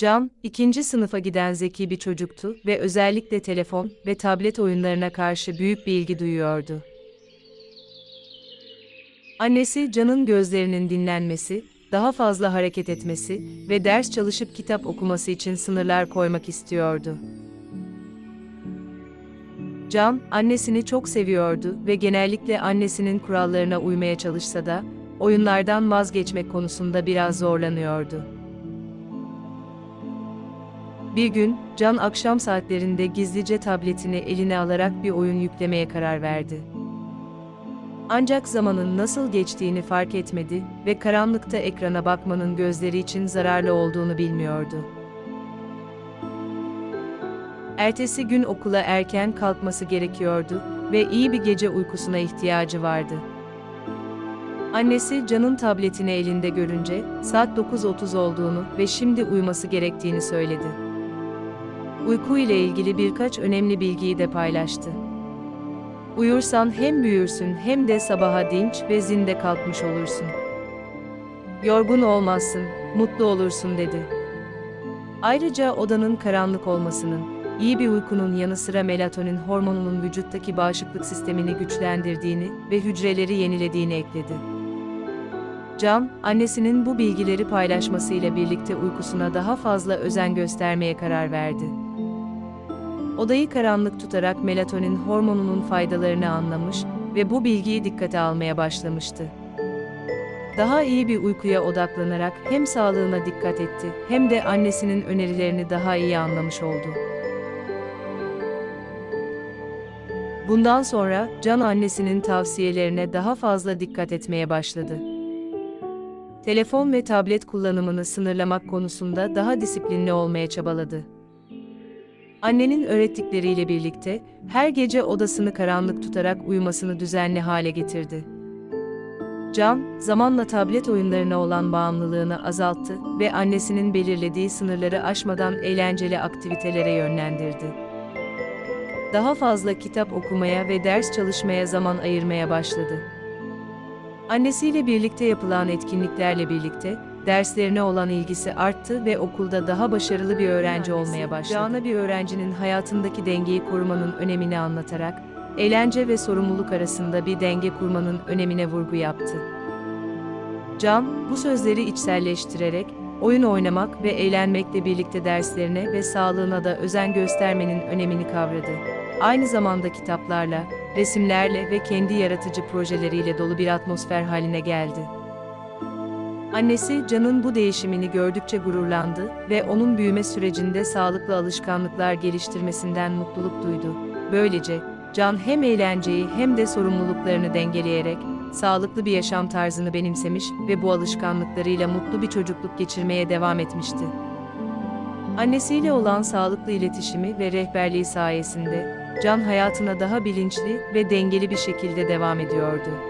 Can, ikinci sınıfa giden zeki bir çocuktu ve özellikle telefon ve tablet oyunlarına karşı büyük bir ilgi duyuyordu. Annesi Can'ın gözlerinin dinlenmesi, daha fazla hareket etmesi ve ders çalışıp kitap okuması için sınırlar koymak istiyordu. Can, annesini çok seviyordu ve genellikle annesinin kurallarına uymaya çalışsa da, oyunlardan vazgeçmek konusunda biraz zorlanıyordu. Bir gün, Can akşam saatlerinde gizlice tabletini eline alarak bir oyun yüklemeye karar verdi. Ancak zamanın nasıl geçtiğini fark etmedi ve karanlıkta ekrana bakmanın gözleri için zararlı olduğunu bilmiyordu. Ertesi gün okula erken kalkması gerekiyordu ve iyi bir gece uykusuna ihtiyacı vardı. Annesi Can'ın tabletini elinde görünce saat 9.30 olduğunu ve şimdi uyuması gerektiğini söyledi. Uyku ile ilgili birkaç önemli bilgiyi de paylaştı. Uyursan hem büyürsün hem de sabaha dinç ve zinde kalkmış olursun. Yorgun olmazsın, mutlu olursun dedi. Ayrıca odanın karanlık olmasının, iyi bir uykunun yanı sıra melatonin hormonunun vücuttaki bağışıklık sistemini güçlendirdiğini ve hücreleri yenilediğini ekledi. Can, annesinin bu bilgileri paylaşmasıyla birlikte uykusuna daha fazla özen göstermeye karar verdi. Odayı karanlık tutarak melatonin hormonunun faydalarını anlamış ve bu bilgiyi dikkate almaya başlamıştı. Daha iyi bir uykuya odaklanarak hem sağlığına dikkat etti hem de annesinin önerilerini daha iyi anlamış oldu. Bundan sonra Can annesinin tavsiyelerine daha fazla dikkat etmeye başladı. Telefon ve tablet kullanımını sınırlamak konusunda daha disiplinli olmaya çabaladı. Annenin öğrettikleriyle birlikte her gece odasını karanlık tutarak uyumasını düzenli hale getirdi. Can, zamanla tablet oyunlarına olan bağımlılığını azalttı ve annesinin belirlediği sınırları aşmadan eğlenceli aktivitelere yönlendirdi. Daha fazla kitap okumaya ve ders çalışmaya zaman ayırmaya başladı. Annesiyle birlikte yapılan etkinliklerle birlikte derslerine olan ilgisi arttı ve okulda daha başarılı bir öğrenci olmaya başladı. Can'a bir öğrencinin hayatındaki dengeyi korumanın önemini anlatarak, eğlence ve sorumluluk arasında bir denge kurmanın önemine vurgu yaptı. Can, bu sözleri içselleştirerek, oyun oynamak ve eğlenmekle birlikte derslerine ve sağlığına da özen göstermenin önemini kavradı. Aynı zamanda kitaplarla, resimlerle ve kendi yaratıcı projeleriyle dolu bir atmosfer haline geldi. Annesi Can'ın bu değişimini gördükçe gururlandı ve onun büyüme sürecinde sağlıklı alışkanlıklar geliştirmesinden mutluluk duydu. Böylece Can hem eğlenceyi hem de sorumluluklarını dengeleyerek sağlıklı bir yaşam tarzını benimsemiş ve bu alışkanlıklarıyla mutlu bir çocukluk geçirmeye devam etmişti. Annesiyle olan sağlıklı iletişimi ve rehberliği sayesinde Can hayatına daha bilinçli ve dengeli bir şekilde devam ediyordu.